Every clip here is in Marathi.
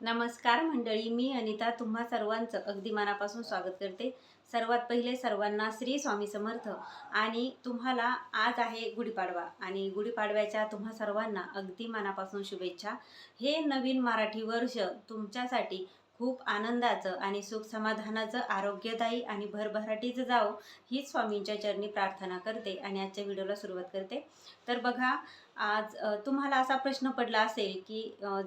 नमस्कार मंडळी मी अनिता तुम्हा सर्वांचं अगदी मनापासून स्वागत करते. सर्वात पहिले सर्वांना श्री स्वामी समर्थ. आणि तुम्हाला आज आहे गुढीपाडवा. आणि गुढीपाडव्याच्या तुम्हा सर्वांना अगदी मनापासून शुभेच्छा. हे नवीन मराठी वर्ष तुमच्यासाठी खूप आनंदाचं आणि सुख समाधानाचं आरोग्यदायी आणि भरभराटीचं जावं हीच स्वामींच्या चरणी प्रार्थना करते आणि आजच्या व्हिडिओला सुरुवात करते. तर बघा आज तुम्हाला असा प्रश्न पडला असेल की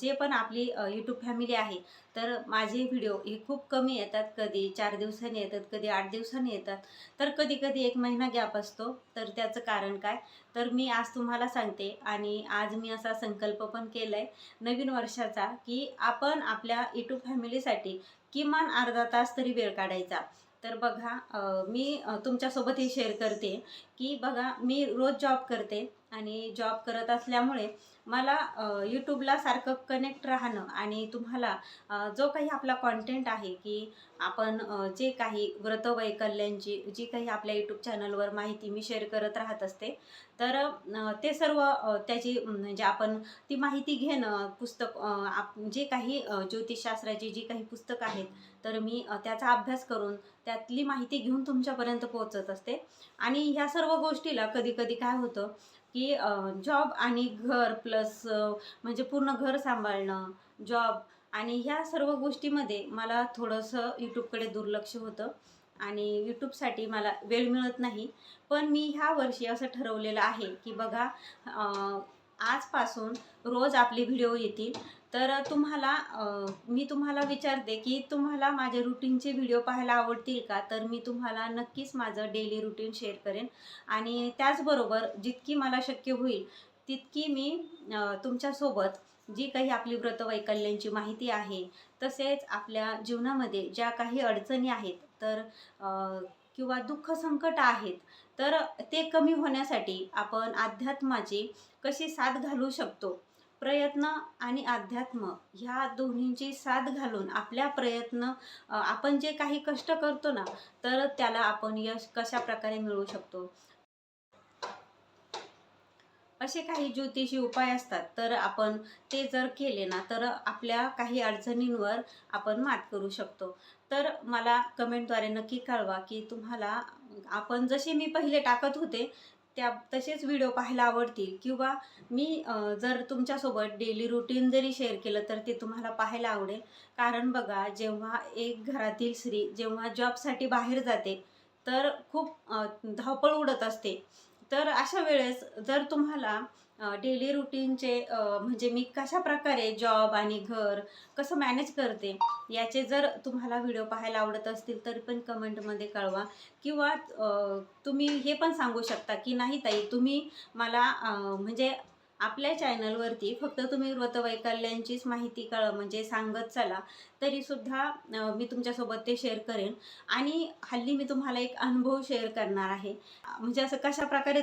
जे पण आपली यूट्यूब फॅमिली आहे तर माझे व्हिडिओ हे खूप कमी येतात. कधी चार दिवसांनी येतात कधी आठ दिवसांनी येतात. तर कधी कधी एक महिना गॅप असतो. तर त्याचं कारण काय? तर मी आज तुम्हाला सांगते आणि आज मी असा संकल्प पण केला आहे नवीन वर्षाचा की आपण आपल्या यूट्यूब फॅमिलीसाठी किमान अर्धा तास तरी वेळ काढायचा. तर बघा मी तुमच्यासोबत हे शेअर करते की बघा मी रोज जॉब करते. आणि जॉब करत असल्यामुळे मला यूट्यूबला सारखं कनेक्ट राहणं आणि तुम्हाला जो काही आपला कॉन्टेंट आहे की आपण जे काही व्रतवैकल्यांची जी काही आपल्या यूट्यूब चॅनलवर माहिती मी शेअर करत राहत असते तर ते सर्व त्याची म्हणजे आपण ती माहिती घेणं पुस्तक आप जे काही ज्योतिषशास्त्राची जी काही पुस्तकं आहेत तर मी त्याचा अभ्यास करून त्यातली माहिती घेऊन तुमच्यापर्यंत पोहोचत असते. आणि ह्या सर्व गोष्टीला कधी कधी काय होतं की जॉब आणि घर प्लस म्हणजे पूर्ण घर सांभाळणं जॉब आणि ह्या सर्व गोष्टीमध्ये मला थोडंसं यूट्यूबकडे दुर्लक्ष होतं आणि यूट्यूबसाठी मला वेळ मिळत नाही. पण मी ह्या वर्षी असं ठरवलेलं आहे की बघा आजपासून रोज आपले व्हिडिओ येतील. तर तुम्हाला मी तुम्हाला विचारते की तुम्हाला माझे रुटीनचे व्हिडिओ पाहायला आवडतील का? तर मी तुम्हाला नक्कीच माझं डेली रुटीन शेअर करेन. आणि त्याचबरोबर जितकी मला शक्य होईल तितकी मी तुमच्यासोबत जी काही आपली व्रतवैकल्यांची माहिती आहे तसेच आपल्या जीवनामध्ये ज्या काही अडचणी आहेत तर किंवा दुःख संकट आहेत तर ते कमी होण्यासाठी आपण अध्यात्माची कशी साथ घालू शकतो? प्रयत्न आणि अध्यात्म ह्या दोन्हींची साथ घालून आपल्या प्रयत्न आपण जे काही कष्ट करतो ना तर त्याला आपण यश कशा प्रकारे मिळवू शकतो? असे काही ज्योतिषी उपाय असतात तर आपण ते जर केले ना तर आपल्या काही अडचणींवर आपण मात करू शकतो. तर मला कमेंटद्वारे नक्की कळवा की तुम्हाला आपण जसे मी पहिले टाकत होते त्या तसेच व्हिडिओ पाहायला आवडतील. किंवा मी जर तुमच्यासोबत डेली रुटीन जरी शेअर केलं तर ते तुम्हाला पाहायला आवडेल. कारण बघा जेव्हा एक घरातील स्त्री जेव्हा जॉबसाठी बाहेर जाते तर खूप धावपळ उडत असते. तर अशा वेळेस जर तुम्हाला डेली रुटीनचे म्हणजे मी कशा प्रकारे जॉब आणि घर कसं मॅनेज करते याचे जर तुम्हाला व्हिडिओ पाहायला आवडत असतील तर पण कमेंटमध्ये कळवा. किंवा तुम्ही हे पण सांगू शकता की नाही ताई तुम्ही मला म्हणजे आपल्या चॅनलवरती फक्त तुम्ही व्रतवैकल्यांचीच माहिती कळ म्हणजे सांगत चला तरीसुद्धा मी तुमच्यासोबत ते शेअर करेन. आणि हल्ली मी तुम्हाला एक अनुभव शेअर करणार आहे. म्हणजे असं कशा प्रकारे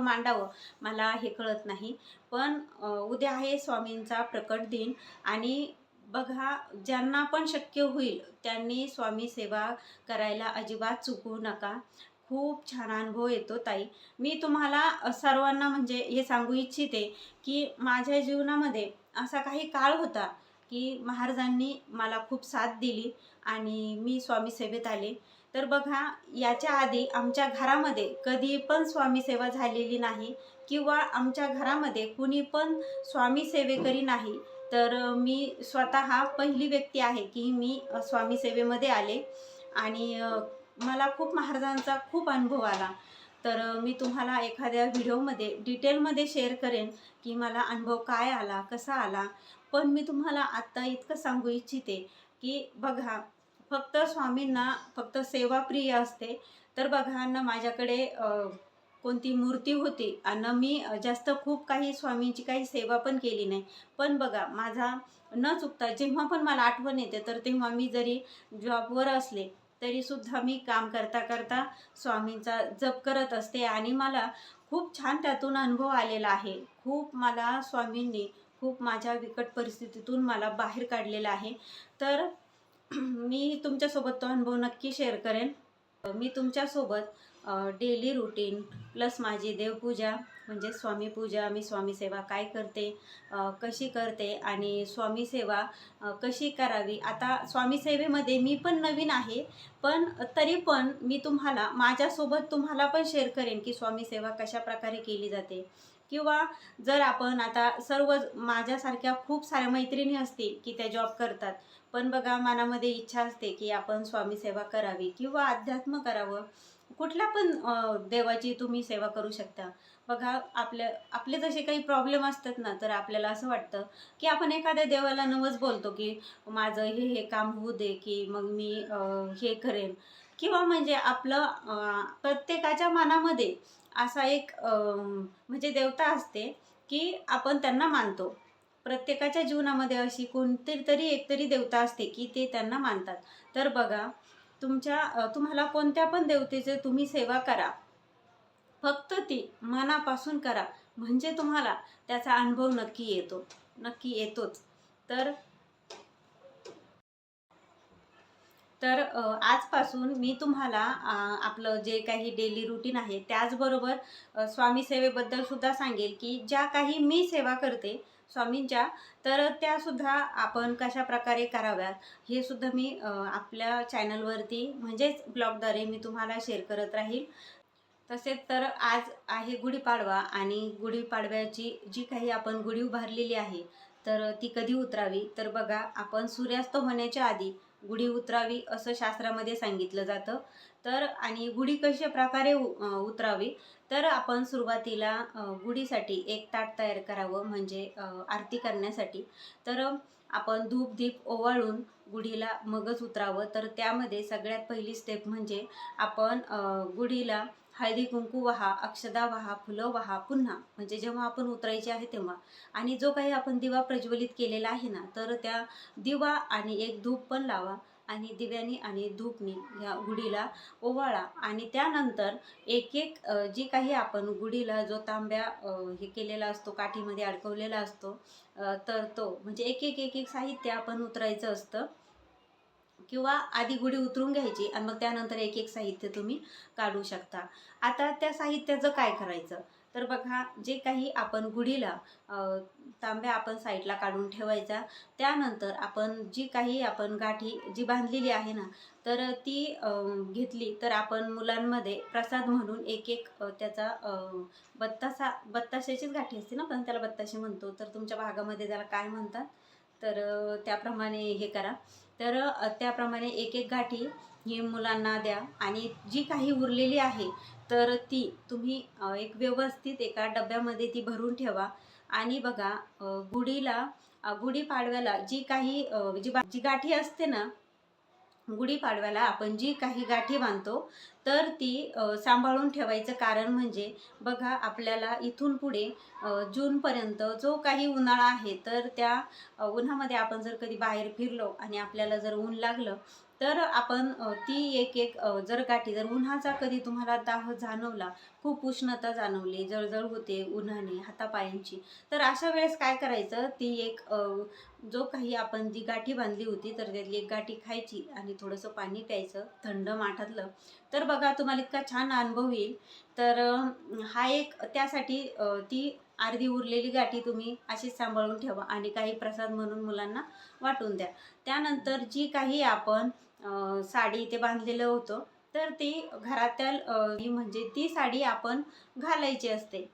मांडावं मला हे कळत नाही. पण उद्या आहे स्वामींचा प्रकट दिन आणि बघा ज्यांना पण शक्य होईल त्यांनी स्वामी सेवा करायला अजिबात चुकवू नका. खूप छान अनुभव येतो ताई. मी तुम्हाला सर्वांना म्हणजे हे सांगू इच्छिते की माझ्या जीवनामध्ये असा काही काळ होता की महाराजांनी मला खूप साथ दिली आणि मी स्वामी सेवेत आले. तर बघा याच्या आधी आमच्या घरामध्ये कधी पण स्वामी सेवा झालेली नाही किंवा आमच्या घरामध्ये कुणी पण स्वामी सेवेकरी नाही तर मी स्वतः पहिली व्यक्ती आहे की मी स्वामी सेवेमध्ये आले आणि मला खूप महाराजांचा खूप अनुभव आला. तर मी तुम्हाला एखाद्या व्हिडिओमध्ये डिटेलमध्ये शेअर करेन की मला अनुभव काय आला कसा आला. पण मी तुम्हाला आत्ता इतकं सांगू इच्छिते की बघा फक्त स्वामींना फक्त सेवाप्रिय असते. तर बघा ना माझ्याकडे कोणती मूर्ती होती आणि मी जास्त खूप काही स्वामींची काही सेवा पण केली नाही. पण बघा माझा न चुकता जेव्हा पण मला आठवण येते तर तेव्हा मी जरी जॉबवर असले तरीसुद्धा मी काम करता करता स्वामींचा जप करत असते आणि मला खूप छान त्यातून अनुभव आलेला आहे. खूप मला स्वामींनी खूप माझ्या बिकट परिस्थितीतून मला बाहेर काढलेलं आहे. तर मी तुमच्यासोबत तो अनुभव नक्की शेअर करेन. मी तुमच्यासोबत डेली रुटीन प्लस माझी देवपूजा म्हणजे स्वामी पूजा मी स्वामी सेवा काय करते कशी करते आणि स्वामी सेवा कशी करावी? आता स्वामीसेवेमध्ये मी पण नवीन आहे पण तरी पण मी तुम्हाला माझ्यासोबत तुम्हाला पण शेअर करेन की स्वामी सेवा कशा प्रकारे केली जाते. किंवा जर आपण आता सर्व माझ्यासारख्या खूप साऱ्या मैत्रिणी असतील की त्या जॉब करतात पण बघा मनामध्ये इच्छा असते की आपण स्वामी सेवा करावी किंवा अध्यात्म करावं कुठल्या पण देवाची तुम्ही सेवा करू शकता. बघा आपल्या आपले जसे काही प्रॉब्लेम असतात ना तर आपल्याला असं वाटतं की आपण एखाद्या देवाला नवच बोलतो की माझं हे हे काम होऊ दे की मग मी हे करेन. किंवा म्हणजे आपलं प्रत्येकाच्या मनामध्ये असा एक म्हणजे देवता असते की आपण त्यांना मानतो. प्रत्येकाच्या जीवनामध्ये अशी कोणती तरी एकतरी देवता असते की ते त्यांना मानतात. तर बघा तुमच्या तुम्हाला कोणत्या पण देवतेचे तुम्ही सेवा करा. फक्त ती मनापासून करा. म्हणजे तुम्हाला त्याचा अनुभव नक्की येतो नक्की येतोच. तर तर आजपासून मी तुम्हाला आपलं जे काही डेली रुटीन आहे त्याचबरोबर स्वामी सेवेबद्दल सुद्धा सांगेल की ज्या काही मी सेवा करते स्वामींच्या तर त्यासुद्धा आपण कशा प्रकारे कराव्यात हे सुद्धा मी आपल्या चॅनलवरती म्हणजेच ब्लॉगद्वारे मी तुम्हाला शेअर करत राहील. तसेच तर आज आहे गुढीपाडवा आणि गुढीपाडव्याची जी काही आपण गुढी उभारलेली आहे तर ती कधी उतरावी? तर बघा आपण सूर्यास्त होण्याच्या आधी गुढी उतरावी असं शास्त्रामध्ये सांगितलं जातं. तर आणि गुढी कशा प्रकारे उ- उतरावी? तर आपण सुरुवातीला गुढीसाठी एक ताट तयार करावं म्हणजे आरती करण्यासाठी. तर आपण धूप दीप ओवाळून गुढीला मगच उतरावं. तर त्यामध्ये सगळ्यात पहिली स्टेप म्हणजे आपण गुढीला हळदी कुंकू वहा अक्षदा वहा फुलं वहा पुन्हा. म्हणजे जेव्हा आपण उतरायचे आहे तेव्हा. आणि जो काही आपण दिवा प्रज्वलित केलेला आहे ना तर त्या दिवा आणि एक धूप पण लावा. आणि दिव्यानी आणि धूपनी ह्या गुढीला ओवाळा. आणि त्यानंतर एक एक जी काही आपण गुढीला जो तांब्या हे केलेला असतो काठीमध्ये अडकवलेला असतो तर तो म्हणजे एक एक एक एक साहित्य आपण उतरायचं असतं. किंवा आधी गुढी उतरून घ्यायची आणि मग त्यानंतर एक एक साहित्य तुम्ही काढू शकता. आता त्या साहित्याचं काय करायचं? तर बघा जे काही आपण गुढीला तांब्या आपण साईडला काढून ठेवायचा. त्यानंतर आपण जी काही आपण गाठी जी बांधलेली आहे ना तर ती घेतली तर आपण मुलांमध्ये प्रसाद म्हणून एक एक त्याचा बत्तासा बत्ताशाचीच गाठी असते ना पण त्याला बत्ताशे म्हणतो. तर तुमच्या भागामध्ये त्याला काय म्हणतात? तर त्याप्रमाणे हे करा. तर त्याप्रमाणे एक एक गाठी ही मुलांना द्या. आणि जी काही उरलेली आहे तर ती तुम्ही एक व्यवस्थित एका डब्यामध्ये ती भरून ठेवा. आणि बघा गुढीला गुढीपाडव्याला जी काही जी बा- जी गाठी असते ना गुढीपाडव्याला आपण जी काही गाठी बांधतो तर ती सांभाळून ठेवायचं कारण म्हणजे बघा आपल्याला इथून पुढे जूनपर्यंत जो काही उन्हाळा आहे तर त्या उन्हामध्ये आपण जर कधी बाहेर फिरलो आणि आपल्याला जर ऊन लागलं तर आपण ती एक एक जर गाठी जर उन्हाचा कधी तुम्हाला दाह जाणवला खूप उष्णता जाणवली जळजळ होते उन्हाने हातापायांची तर अशा वेळेस काय करायचं? ती एक जो काही आपण जी गाठी बांधली होती तर त्यातली एक गाठी खायची आणि थोडंसं पाणी प्यायचं थंड माठातलं. तर बघा तुम्हाला इतका छान अनुभव येईल. तर हा एक त्यासाठी ती अर्धी उरलेली गाठी तुम्ही अशीच सांभाळून ठेवा आणि काही प्रसाद म्हणून मुलांना वाटून द्या. त्यानंतर जी काही आपण साडी इथे बांधलेलं होतं तर ती घरातील ही म्हणजे ती साडी आपण घालायची असते.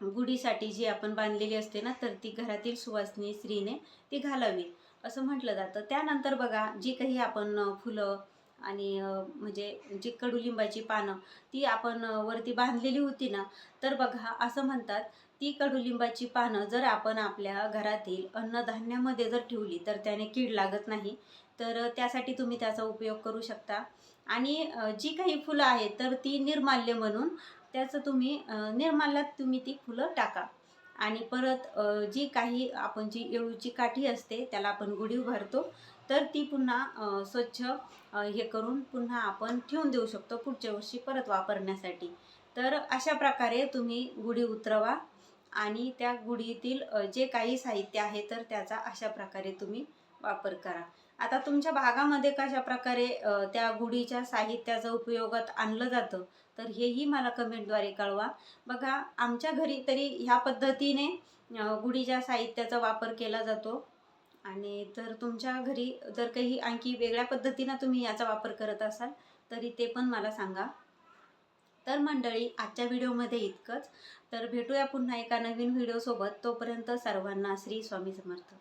गुढीसाठी जी आपण बांधलेली असते ना तर ती घरातील सुवासनी स्त्रीने ती घालावी. असं म्हटलं जातं. त्यानंतर बघा जी काही आपण फुलं आणि म्हणजे जी कडुलिंबाची पानं ती आपण वरती बांधलेली होती ना तर बघा असं म्हणतात ती कडुलिंबाची पानं जर आपण आपल्या घरातील अन्नधान्यामध्ये जर ठेवली तर त्याने कीड लागत नाही. तर त्यासाठी तुम्ही त्याचा उपयोग करू शकता. आणि जी काही फुलं आहेत तर ती निर्माल्य म्हणून त्याचं तुम्ही निर्माल्यात तुम्ही ती फुलं टाका. आणि परत जी काही आपण जी येळूची काठी असते त्याला आपण गुढी उभारतो तर ती पुन्हा स्वच्छ हे करून पुन्हा आपण ठेवून देऊ शकतो पुढच्या वर्षी परत वापरण्यासाठी. तर अशा प्रकारे तुम्ही गुढी उतरवा आणि त्या गुढीतील जे काही साहित्य आहे तर त्याचा अशा प्रकारे तुम्ही वापर करा. आता तुमच्या भागामध्ये कशा प्रकारे त्या गुढीच्या साहित्याचं उपयोगात आणलं जातं? तर हेही मला कमेंटद्वारे कळवा. बघा आमच्या घरी तरी ह्या पद्धतीने गुढीच्या साहित्याचा वापर केला जातो. आणि जर तुमच्या घरी जर काही आणखी वेगळ्या पद्धतीनं तुम्ही याचा वापर करत असाल तरी ते पण मला सांगा. तर मंडळी आजच्या व्हिडिओमध्ये इतकंच. तर भेटूया पुन्हा एका नवीन व्हिडिओसोबत. तोपर्यंत सर्वांना श्री स्वामी समर्थ.